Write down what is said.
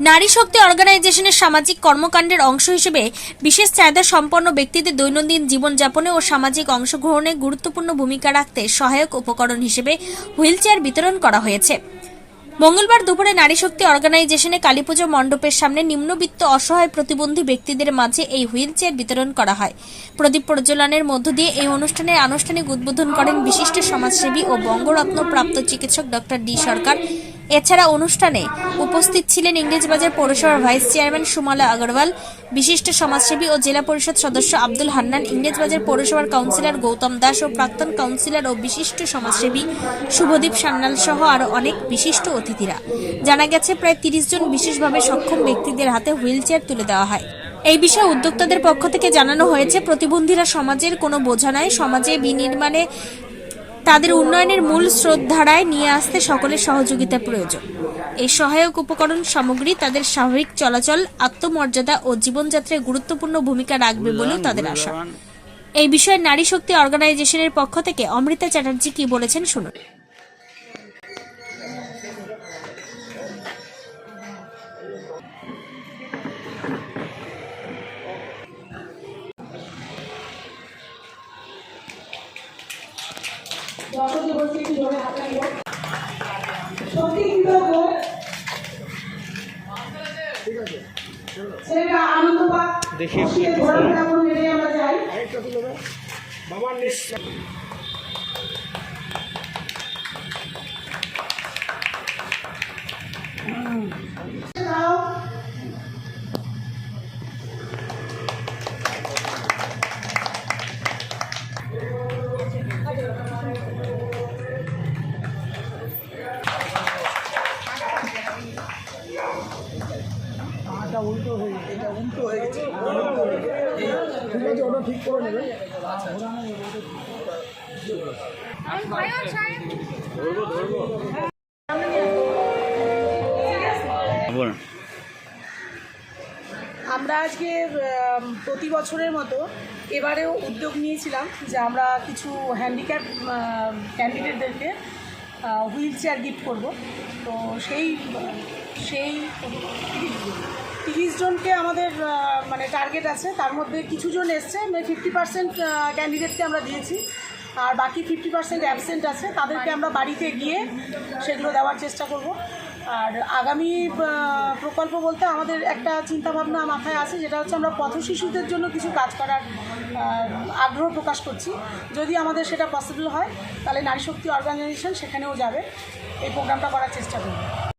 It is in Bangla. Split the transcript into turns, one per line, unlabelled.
নারী শক্তি অর্গানাইজেশনের সামাজিক কর্মকাণ্ডের অংশ হিসেবে বিশেষ চাহিদা সম্পন্ন ব্যক্তিদের দৈনন্দিন জীবনযাপনে ও সামাজিক অংশগ্রহণে গুরুত্বপূর্ণ ভূমিকা রাখতে সহায়ক উপকরণ হিসেবে হুইলচেয়ার বিতরণ করা হয়েছে। মঙ্গলবার দুপুরে নারী শক্তি অর্গানাইজেশনে কালীপুজো মণ্ডপের সামনে নিম্নবিত্ত অসহায় প্রতিবন্ধী ব্যক্তিদের মাঝে এই হুইলচেয়ার বিতরণ করা হয়। প্রদীপ প্রজ্বলনের মধ্য দিয়ে এই অনুষ্ঠানের আনুষ্ঠানিক উদ্বোধন করেন বিশিষ্ট সমাজসেবী ও বঙ্গরত্ন প্রাপ্ত চিকিৎসক ডক্টর ডি সরকার। এছাড়া অনুষ্ঠানে উপস্থিত ছিলেন ইংরেজবাজার পৌরসভার ভাইস চেয়ারম্যান সুমালা আগরওয়াল, বিশিষ্ট সমাজসেবী ও জেলা পরিষদ সদস্য আব্দুল হান্নান, ইংরেজবাজার পৌরসভার কাউন্সিলর গৌতম দাস ও প্রাক্তন কাউন্সিলর ও বিশিষ্ট সমাজসেবী শুভদীপ সান্যাল সহ আরও অনেক বিশিষ্ট অতিথিরা। জানা গেছে, প্রায় তিরিশ জন বিশেষভাবে সক্ষম ব্যক্তিদের হাতে হুইলচেয়ার তুলে দেওয়া হয়। এই বিষয়ে উদ্যোক্তাদের পক্ষ থেকে জানানো হয়েছে, প্রতিবন্ধীরা সমাজের কোনো বোঝা নাই, সমাজে বিনির্মাণে তাদের উন্নয়নের মূল স্রোতধারায় নিয়ে আসতে সকলের সহযোগিতা প্রয়োজন। এই সহায়ক উপকরণ সামগ্রী তাদের স্বাভাবিক চলাচল, আত্মমর্যাদা ও জীবনযাত্রায় গুরুত্বপূর্ণ ভূমিকা রাখবে বলেও তাদের আশা। এই বিষয়ে নারী শক্তি অর্গানাইজেশনের পক্ষ থেকে অমৃতা চ্যাটার্জি কি বলেছেন শুনুন।
দর্শককে বলছি একটু জোরে হাত লাগিও সত্যি কৃতজ্ঞ ছেলেরা আনন্দ পাক
দেখি
ঘোরাফেরা করুন এটাই আমরা চাই
বাবার নিশ্চয়
আমরা আজকে প্রতি বছরের মতো এবারেও উদ্যোগ নিয়েছিলাম যে আমরা কিছু হ্যান্ডিক্যাপ ক্যান্ডিডেটদেরকে হুইল চেয়ার গিফট করব। তো সেই সেই জনকে আমাদের মানে টার্গেট আছে। তার মধ্যে কিছু জন এসছে ফিফটি পার্সেন্ট ক্যান্ডিডেটকে আমরা দিয়েছি। আর বাকি ফিফটি পার্সেন্ট অ্যাবসেন্ট আছে, তাদেরকে আমরা বাড়িতে গিয়ে সেগুলো দেওয়ার চেষ্টা করব। আর আগামী প্রকল্প বলতে আমাদের একটা চিন্তাভাবনা মাথায় আছে, যেটা হচ্ছে আমরা পথ শিশুদের জন্য কিছু কাজ করার আগ্রহ প্রকাশ করছি। যদি আমাদের সেটা পসিবল হয়, তাহলে নারী শক্তি অর্গানাইজেশন সেখানেও যাবে। এই প্রোগ্রামটা করার চেষ্টা করব।